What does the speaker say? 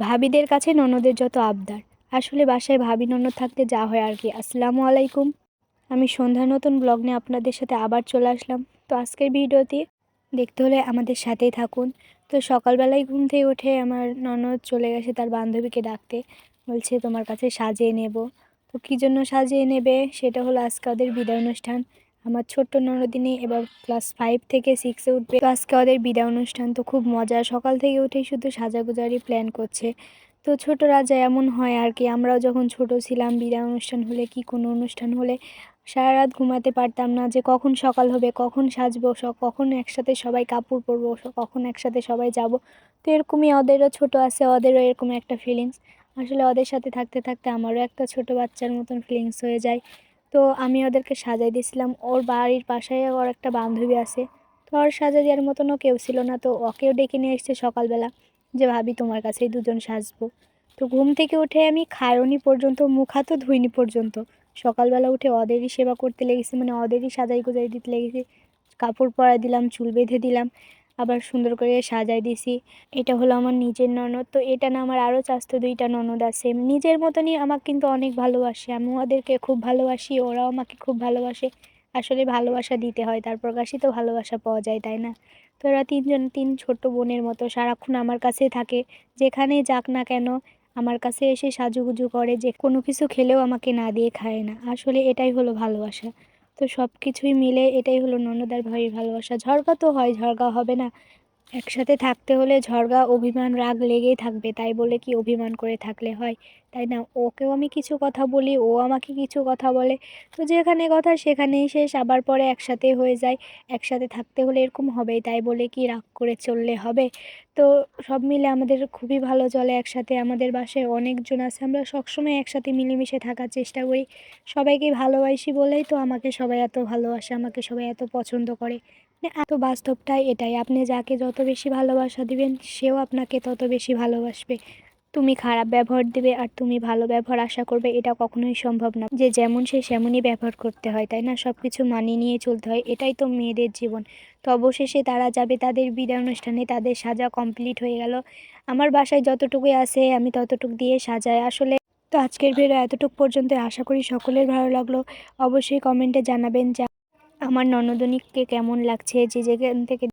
ভাবিদের কাছে ননদের যত আবদার। আসলে বাসায় ভাবি ননদ থাকতে যা হয় আর কি। আসসালামু আলাইকুম। আমি সন্ধ্যা নতুন ব্লগ নিয়ে আপনাদের সাথে আবার চলে আসলাম। তো আজকের ভিডিওতে দেখতে হলে আমাদের সাথেই থাকুন। তো সকালবেলায় ঘুম থেকে উঠে আমার ননদ চলে গেছে তার বান্ধবীকে ডাকতে। বলছে, তোমার কাছে সাজিয়ে নেব। তো কী জন্য সাজিয়ে নেবে? সেটা হলো আজকে ওদের বিদায় অনুষ্ঠান। আমার ছোট্ট ননদিনী এবার ক্লাস ফাইভ থেকে সিক্সে উঠবে। আজকে ওদের বিদায় অনুষ্ঠান তো খুব মজা সকাল থেকে উঠেই শুধু সাজাগুজারি প্ল্যান করছে। তো ছোট রাজা এমন হয় আর কি, আমরাও যখন ছোট ছিলাম, বিদায় অনুষ্ঠান হলে কি কোনো অনুষ্ঠান হলে সারা রাত ঘুমাতে পারতাম না যে কখন সকাল হবে, কখন সাজবো কখন একসাথে সবাই কাপড় পরবো কখন একসাথে সবাই যাব। তো এরকমই ওদেরও ছোট আছে, ওদেরও এরকম একটা ফিলিংস আসলে ওদের সাথে থাকতে থাকতে আমারও একটা ছোট বাচ্চার মতন ফিলিংস হয়ে যায়। তো আমি ওদেরকে সাজাই দিয়েছিলাম। ওর বাড়ির পাশে ওর একটা বান্ধবী আছে। তো ওর সাজা দেওয়ার মতনও কেউ ছিল না। তো ওকেও ডেকে নিয়ে এসছে সকালবেলা যে, ভাবি, তোমার কাছেই দুজন সাজবো। তো ঘুম থেকে উঠে আমি খায়নি পর্যন্ত, মুখ হাতও ধুইনি পর্যন্ত। সকালবেলা উঠে ওদেরই সেবা করতে লেগেছি। মানে ওদেরই সাজাই গুজাই দিতে লেগেছি। কাপড় পরা দিলাম, চুল বেঁধে দিলাম। আবার সুন্দর করে সাজাই দিছি। এটা হলো আমার নিজের ননদ। তো এটা না আমার আরও চাস্ত দুইটা ননদ আছে। নিজের মতনই আমাকে কিন্তু অনেক ভালোবাসে। আমি ওদেরকে খুব ভালোবাসি, ওরাও আমাকে খুব ভালোবাসে। আসলে ভালোবাসা দিতে হয়, তার প্রকাশিত ভালোবাসা পাওয়া যায়, তাই না? তো ওরা তিনজন, তিন ছোট্ট বোনের মতো সারাক্ষণ আমার কাছে থাকে। যেখানেই যাক না কেন, আমার কাছে এসে সাজুগুজু করে যে কোনো কিছু খেলেও আমাকে না দিয়ে খায় না। আসলে এটাই হলো ভালোবাসা। তো সব কিছুই মিলে এটাই হলো ননদ আর ভাইয়ের ভালোবাসা। ঝগড়া তো হয় ঝগড়া হবে না। একসাথে থাকতে হলে ঝগড়া অভিমান, রাগ লেগেই থাকবে, তাই বলে কি অভিমান করে থাকলে হয়? তাই না? ওকেও আমি কিছু কথা বলি, ও আমাকে কিছু কথা বলে। তো যেখানে কথা সেখানেই শেষ, আবার পরে একসাথে হয়ে যায়। একসাথে থাকতে হলে এরকম হবেই, তাই বলে কি রাগ করে চললে হবে? তো সব মিলে আমাদের খুবই ভালো চলে একসাথে, আমাদের বাসায় অনেকজন আছে, আমরা সবসময় একসাথে মিলেমিশে থাকার চেষ্টা করি। সবাইকে ভালোবাসি বলেই তো আমাকে সবাই এত ভালোবাসে, আমাকে সবাই এত পছন্দ করে। মানে এত বাস্তবটাই এটাই। আপনি যাকে যত বেশি ভালোবাসা দিবেন, সেও আপনাকে তত বেশি ভালোবাসবে। তুমি খারাপ ব্যবহার দিবে আর তুমি ভালো ব্যবহার আশা করবে, এটা কখনোই সম্ভব না। যে যেমন সে সেমনই ব্যবহার করতে হয়, তাই না? সব কিছু মানিয়ে নিয়ে চলতে হয়, এটাই তো মেয়েদের জীবন। তো অবশেষে তারা যাবে তাদের বিদায় অনুষ্ঠানে, তাদের সাজা কমপ্লিট হয়ে গেল। আমার বাসায় যতটুকুই আছে, আমি ততটুকু দিয়ে সাজাই। আসলে তো আজকের ভিডিও এতটুকু পর্যন্ত আশা করি সকলের ভালো লাগল। অবশ্যই কমেন্টে জানাবেন যে আমার ননদনীকে কেমন লাগছে? যে যেখান থেকে